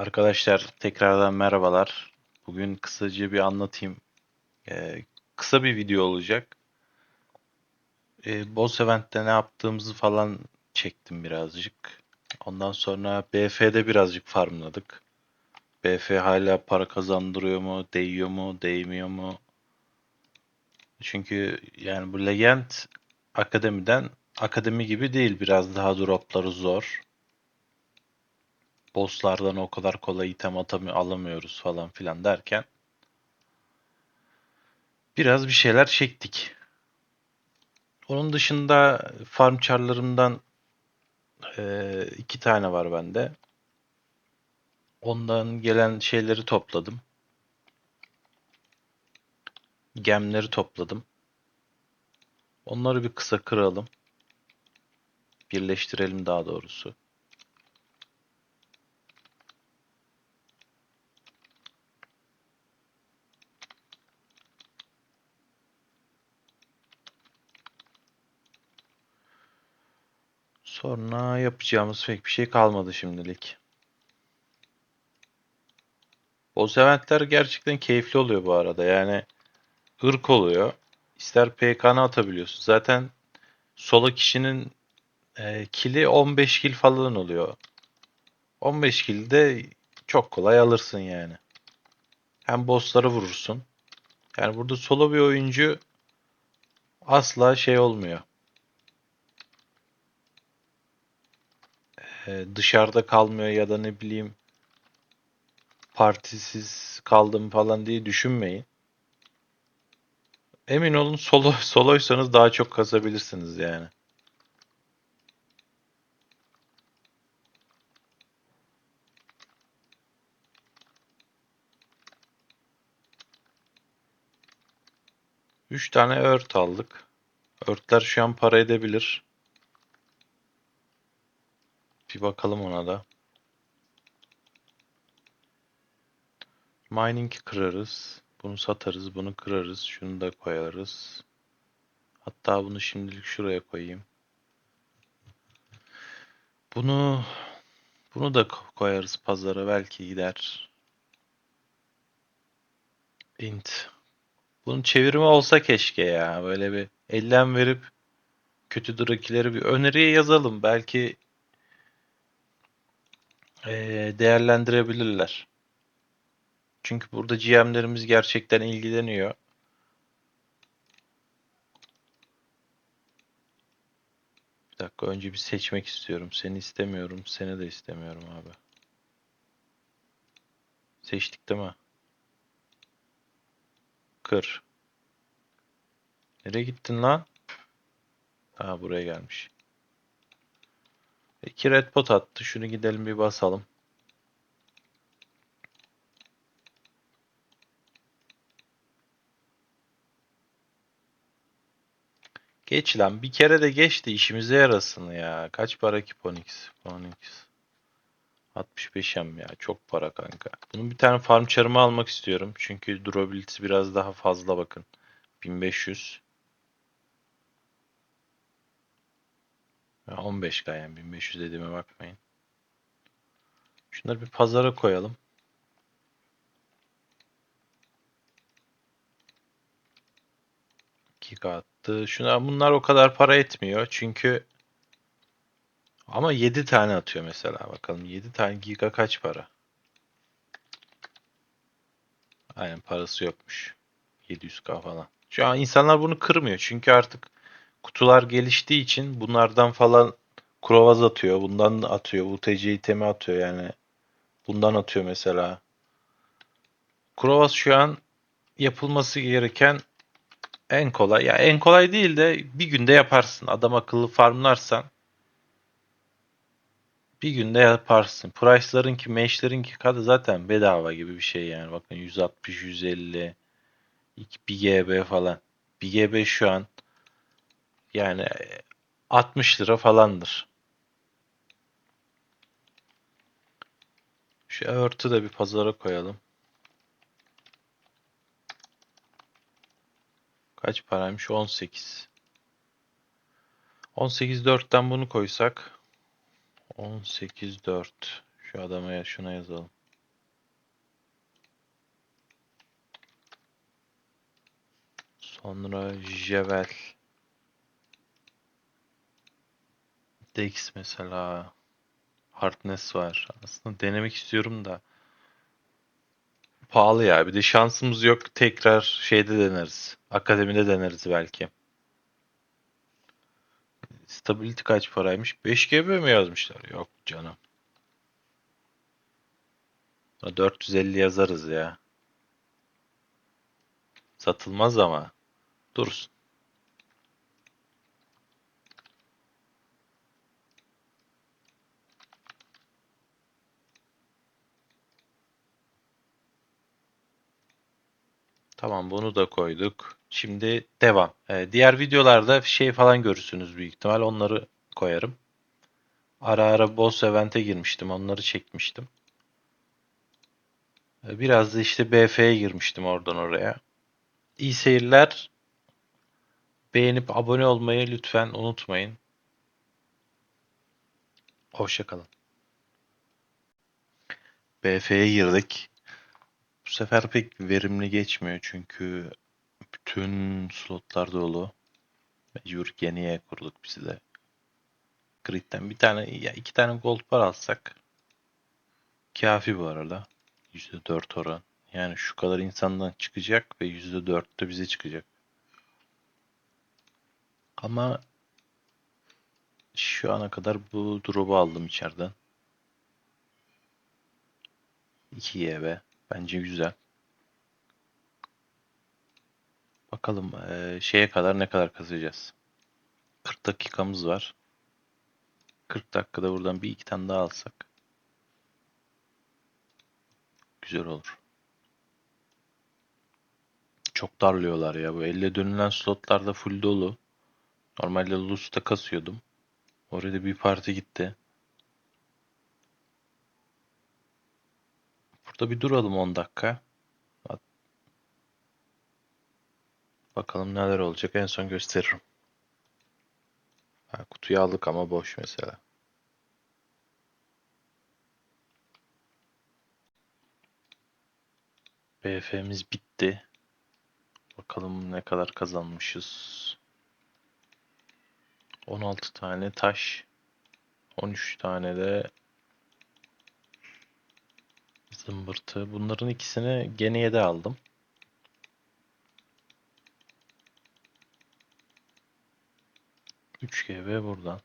Arkadaşlar tekrardan merhabalar. Bugün kısaca bir anlatayım. Ee, kısa bir video olacak. Ee, Boss Event'te ne yaptığımızı falan çektim birazcık. Ondan sonra BF'de birazcık farmladık. BF hala para kazandırıyor mu, değiyor mu, değmiyor mu? Çünkü yani bu Legend Akademi'den akademi gibi değil. Biraz daha dropları zor. Bosslardan o kadar kolay item atamı alamıyoruz falan filan derken biraz bir şeyler çektik. Onun dışında farm charlarımdan eee, iki tane var bende. Ondan gelen şeyleri topladım. Gemleri topladım. Onları bir kısa kıralım. Birleştirelim daha doğrusu. Sonra yapacağımız pek bir şey kalmadı şimdilik. Boss eventler gerçekten keyifli oluyor bu arada. Yani ırk oluyor. İster PK'na atabiliyorsun. Zaten solo kişinin e, kili 15 kill falan oluyor. 15 kill de çok kolay alırsın yani. Hem bossları vurursun. Yani burada solo bir oyuncu asla şey olmuyor. E, dışarıda kalmıyor ya da ne bileyim partisiz kaldım falan diye düşünmeyin. Emin olun solo soloysanız daha çok kazabilirsiniz yani. Üç tane ört aldık. Örtler şu an para edebilir. Bir bakalım ona da. Mining kırarız. Bunu satarız. Bunu kırarız. Şunu da koyarız. Hatta bunu şimdilik şuraya koyayım. Bunu bunu da ko- koyarız pazara. Belki gider. Int. Bunun çevirimi olsa keşke ya. Böyle bir ellem verip kötü durakileri bir öneriye yazalım. Belki değerlendirebilirler. Çünkü burada GM'lerimiz gerçekten ilgileniyor. Bir dakika önce bir seçmek istiyorum. Seni istemiyorum. Seni de istemiyorum abi. Seçtik değil mi? Kır. Nereye gittin lan? Ha buraya gelmiş. İki red pot attı. Şunu gidelim bir basalım. Geç lan. Bir kere de geç de işimize yarasın ya. Kaç para ki Ponix? Ponix. 65 em ya. Çok para kanka. Bunun bir tane farm çarımı almak istiyorum. Çünkü durability biraz daha fazla bakın. 1500. Ya 15 yani 1500 dediğime bakmayın. Şunları bir pazara koyalım. Giga attı. Şuna bunlar o kadar para etmiyor. Çünkü ama 7 tane atıyor mesela. Bakalım 7 tane giga kaç para? Aynen parası yokmuş. 700k falan. Şu an insanlar bunu kırmıyor. Çünkü artık kutular geliştiği için bunlardan falan Krovaz atıyor. Bundan atıyor. UTC itemi atıyor yani. Bundan atıyor mesela. Krovaz şu an yapılması gereken en kolay. Ya en kolay değil de bir günde yaparsın. Adam akıllı farmlarsan bir günde yaparsın. Price'larınki, match'lerinki kadı zaten bedava gibi bir şey yani. Bakın 160, 150, 1 GB falan. 1 GB şu an yani 60 lira falandır. Şu örtü de bir pazara koyalım. Kaç paraymış? 18. 18 4'ten bunu koysak 18 4. Şu adama ya şuna yazalım. Sonra Jevel. Dex mesela. Hardness var. Aslında denemek istiyorum da. Pahalı ya. Bir de şansımız yok. Tekrar şeyde deneriz. Akademide deneriz belki. Stability kaç paraymış? 5 GB mi yazmışlar? Yok canım. 450 yazarız ya. Satılmaz ama. Dursun. Tamam bunu da koyduk. Şimdi devam. Ee, diğer videolarda şey falan görürsünüz büyük ihtimal. Onları koyarım. Ara ara boss event'e girmiştim. Onları çekmiştim. Ee, Biraz da işte BF'ye girmiştim oradan oraya. İyi seyirler. Beğenip abone olmayı lütfen unutmayın. Hoşçakalın. BF'ye girdik. Bu sefer pek verimli geçmiyor çünkü bütün slotlar dolu. Mecbur yeniye kurduk biz de. Grid'den bir tane ya iki tane gold bar alsak kafi bu arada. %4 oran. Yani şu kadar insandan çıkacak ve %4 de bize çıkacak. Ama şu ana kadar bu drop'u aldım içeriden. 2 YB. Bence güzel. Bakalım eee, şeye kadar ne kadar kazacağız. 40 dakikamız var. 40 dakikada buradan bir iki tane daha alsak. Güzel olur. Çok darlıyorlar ya. Bu elle dönülen slotlarda full dolu. Normalde Lus'ta kasıyordum. Orada bir parti gitti. Burada bir duralım 10 dakika. Bak- Bakalım neler olacak. En son gösteririm. Ha, kutuyu aldık ama boş mesela. BF'miz bitti. Bakalım ne kadar kazanmışız. 16 tane taş. 13 tane de zımbırtı. Bunların ikisini gene de aldım. Üç GB buradan.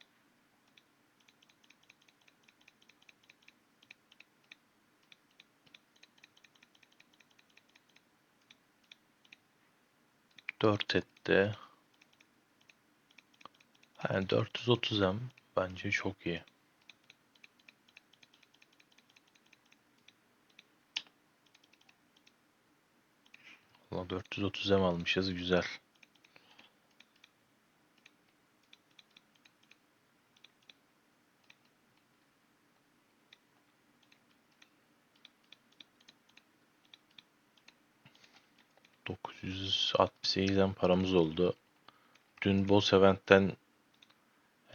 Dört etti. Yani 430M bence çok iyi. Valla 430M almışız güzel. ...968'den paramız oldu. Dün Boss Event'ten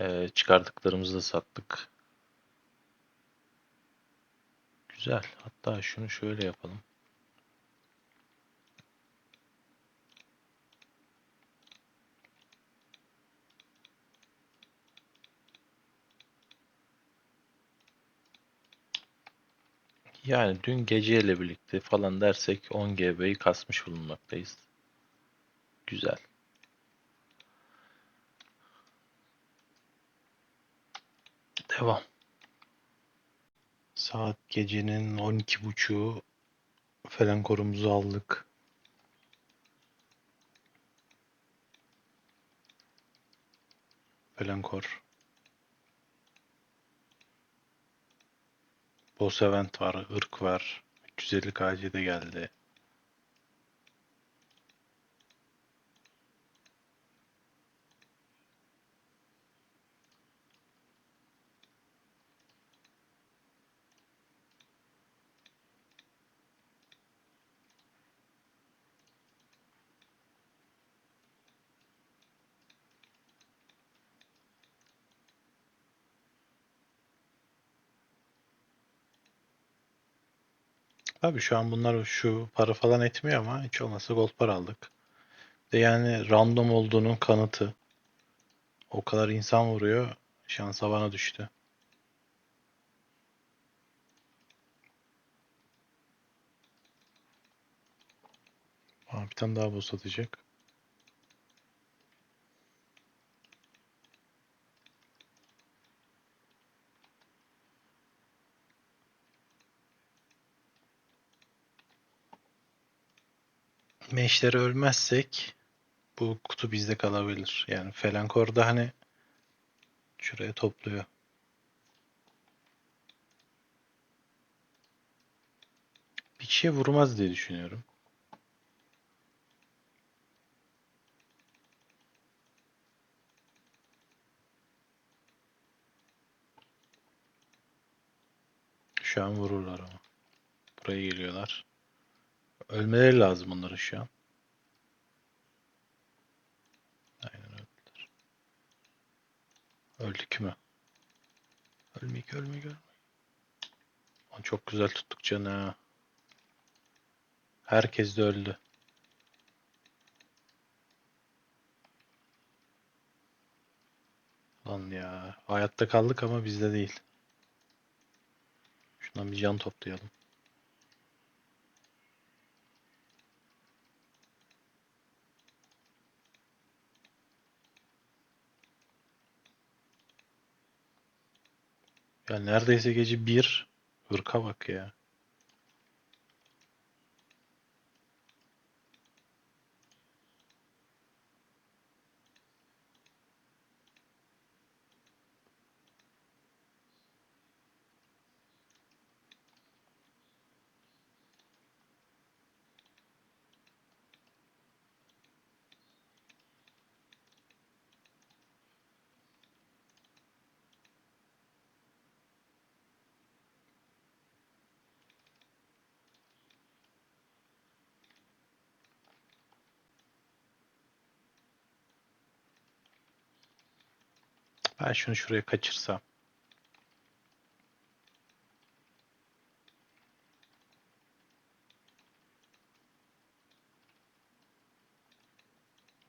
eee, çıkardıklarımızı da sattık. Güzel. Hatta şunu şöyle yapalım. Yani dün geceyle birlikte falan dersek 10 GB'yi kasmış bulunmaktayız. Güzel. Devam. Saat gecenin 12.30'u falan korumuzu aldık. Felankor. Boss Event var, ırk var. 350 KC'de geldi. Abi şu an bunlar şu para falan etmiyor ama hiç olmazsa gold para aldık. De yani random olduğunun kanıtı. O kadar insan vuruyor. Şansa bana düştü. Aa, bir tane daha boss atacak. Meşleri ölmezsek bu kutu bizde kalabilir. Yani Felankor'da hani şuraya topluyor. Bir kişiye vurmaz diye düşünüyorum. Şu an vururlar ama. Buraya geliyorlar. Ölmeleri lazım onların şu an. Aynen öldüler. Öldük mü? Ölmek, ölmek, ölmek. Lan Çok güzel tuttuk canı. Herkes de öldü. Lan ya. Hayatta kaldık ama bizde değil. Şundan bir can toplayalım. Ya neredeyse gece bir hırka bak ya. Ben şunu şuraya kaçırsam.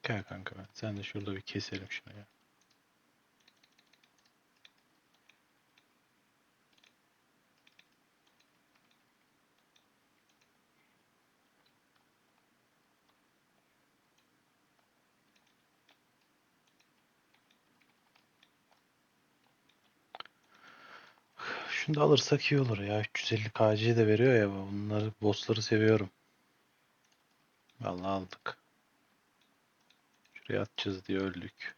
Gel kanka ben. Sen de şurada bir keselim şunu ya. Da alırsak iyi olur ya. 350 KC de veriyor ya. Bunları bossları seviyorum. Vallahi aldık. Şuraya atacağız diye öldük.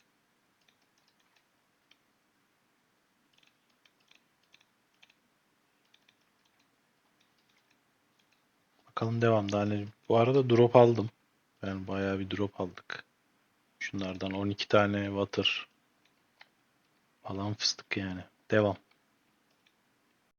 Bakalım devam daha ne? Bu arada drop aldım. Yani bayağı bir drop aldık. Şunlardan 12 tane water falan fıstık yani. Devam.